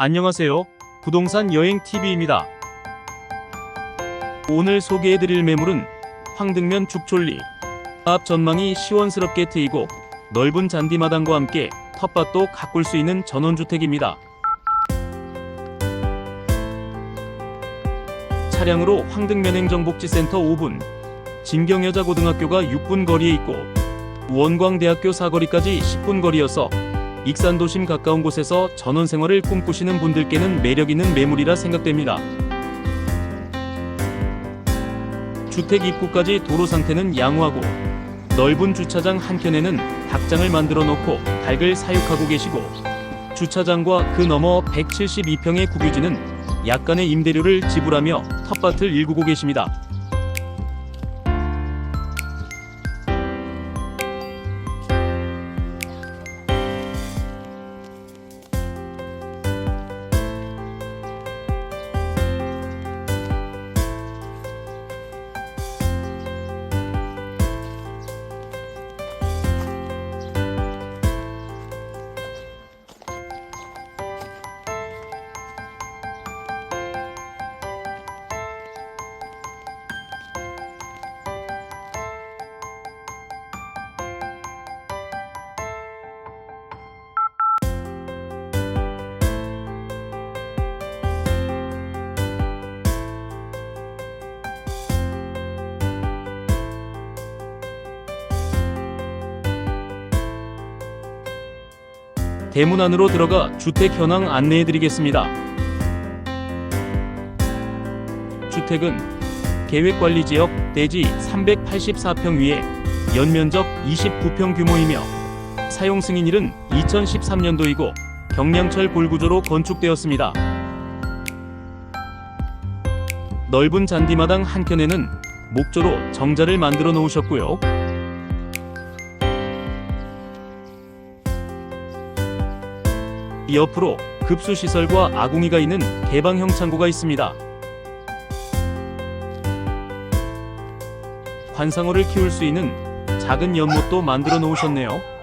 안녕하세요. 부동산 여행 TV입니다. 오늘 소개해드릴 매물은 황등면 죽촌리. 앞 전망이 시원스럽게 트이고 넓은 잔디마당과 함께 텃밭도 가꿀 수 있는 전원주택입니다. 차량으로 황등면 행정복지센터 5분, 진경여자고등학교가 6분 거리에 있고 원광대학교 사거리까지 10분 거리여서 익산 도심 가까운 곳에서 전원 생활을 꿈꾸시는 분들께는 매력 있는 매물이라 생각됩니다. 주택 입구까지 도로 상태는 양호하고 넓은 주차장 한켠에는 닭장을 만들어 놓고 닭을 사육하고 계시고 주차장과 그 너머 172평의 국유지는 약간의 임대료를 지불하며 텃밭을 일구고 계십니다. 대문 안으로 들어가 주택 현황 안내해 드리겠습니다. 주택은 계획관리지역 대지 384평 위에 연면적 29평 규모이며 사용 승인일은 2013년도이고 경량철 골구조로 건축되었습니다. 넓은 잔디마당 한켠에는 목조로 정자를 만들어 놓으셨고요. 옆으로 급수시설과 아궁이가 있는 개방형 창고가 있습니다. 관상어를 키울 수 있는 작은 연못도 만들어 놓으셨네요.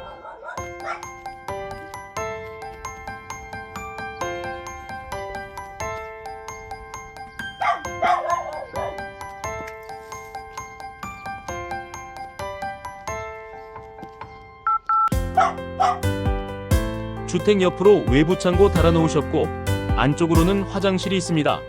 주택 옆으로 외부 창고 달아 놓으셨고 안쪽으로는 화장실이 있습니다.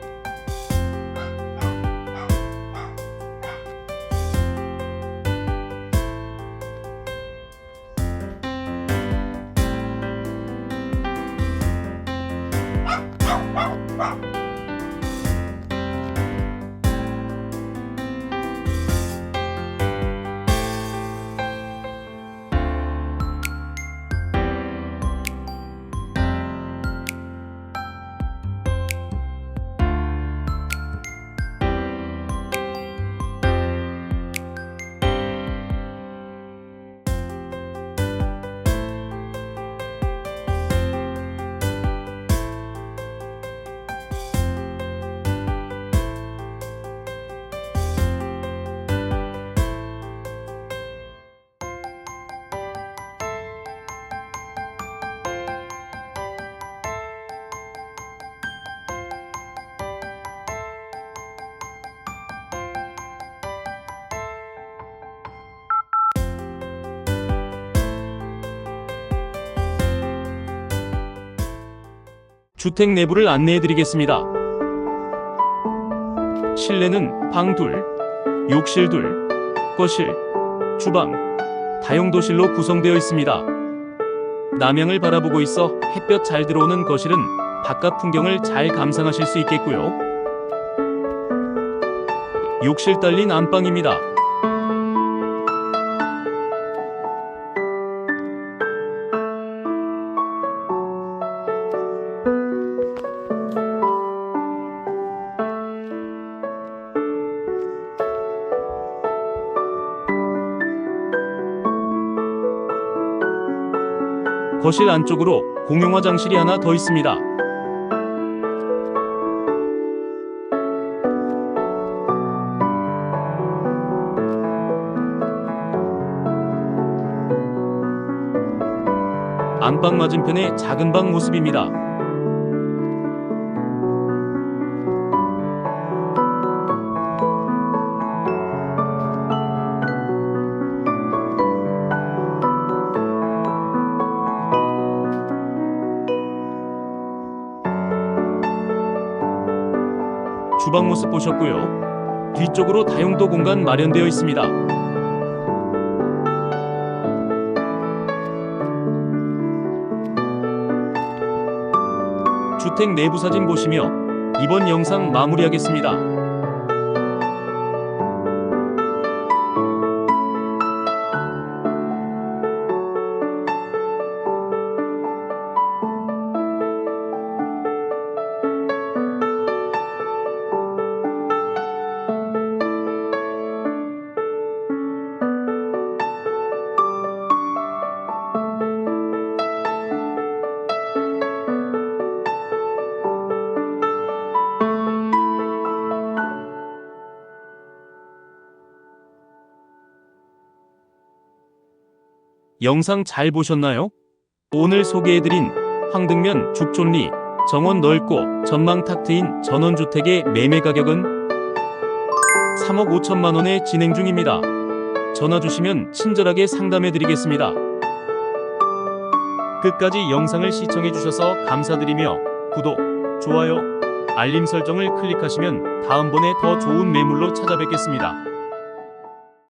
주택 내부를 안내해 드리겠습니다. 실내는 방 둘, 욕실 둘, 거실, 주방, 다용도실로 구성되어 있습니다. 남향을 바라보고 있어 햇볕 잘 들어오는 거실은 바깥 풍경을 잘 감상하실 수 있겠고요. 욕실 딸린 안방입니다. 거실 안쪽으로 공용 화장실이 하나 더 있습니다. 안방 맞은편의 작은 방 모습입니다. 주방 모습 보셨고요. 뒤쪽으로 다용도 공간 마련되어 있습니다. 주택 내부 사진 보시며 이번 영상 마무리하겠습니다. 영상 잘 보셨나요? 오늘 소개해드린 황등면 죽촌리 정원 넓고 전망 탁 트인 전원주택의 매매 가격은 3억 5천만 원에 진행 중입니다. 전화 주시면 친절하게 상담해 드리겠습니다. 끝까지 영상을 시청해 주셔서 감사드리며 구독, 좋아요, 알림 설정을 클릭하시면 다음번에 더 좋은 매물로 찾아뵙겠습니다.